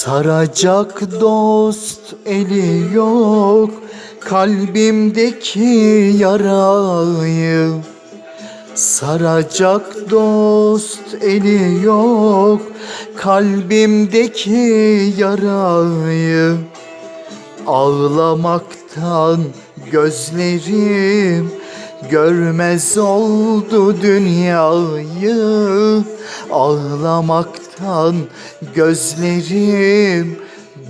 Saracak dost eli yok kalbimdeki yarayı. Saracak dost eli yok kalbimdeki yarayı. Ağlamaktan gözlerim görmez oldu dünyayı Ağlamaktan gözlerim.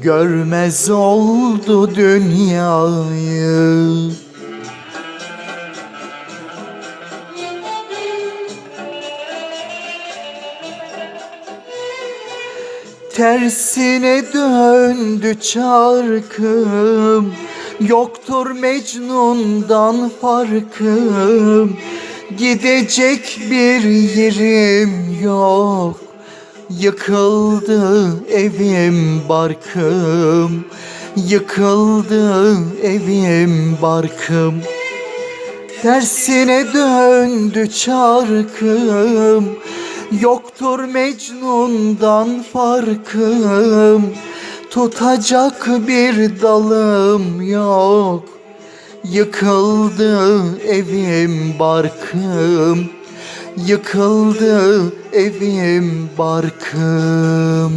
Görmez oldu dünyayı. Tersine döndü çarkım Yoktur Mecnun'dan farkım. Gidecek bir yerim yok. Yıkıldı evim barkım. Yıkıldı evim barkım. Tersine döndü çarkım. Yoktur Mecnun'dan farkım Tutacak bir dalım yok. Yıkıldı evim barkım Yıkıldı evim barkım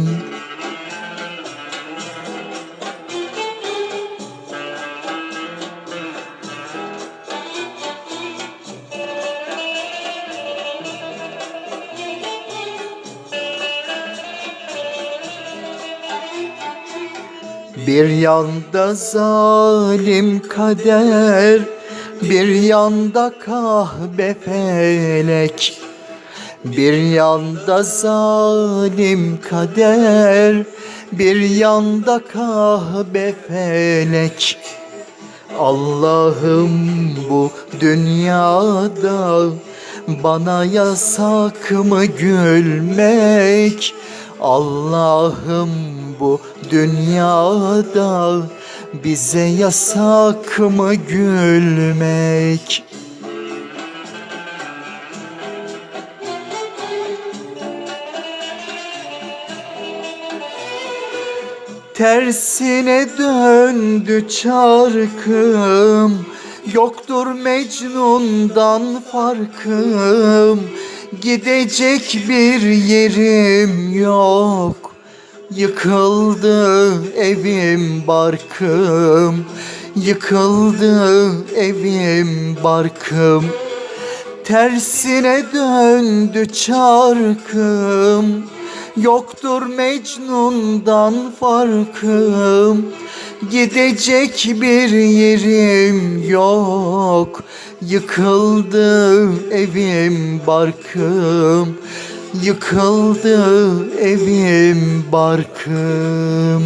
Bir yanda zalim kader Bir yanda kahpe felek Bir yanda zalim kader Bir yanda kahpe felek Allah'ım bu dünyada bana yasak mı gülmek? Allah'ım bu dünyada bize yasak mı gülmek? Tersine döndü çarkım Yoktur Mecnun'dan farkım Gidecek bir yerim yok. Yıkıldı evim barkım Yıkıldı evim barkım. Tersine döndü çarkım Yoktur Mecnun'dan farkım Gidecek bir yerim yok. Yıkıldı evim barkım. Yıkıldı evim barkım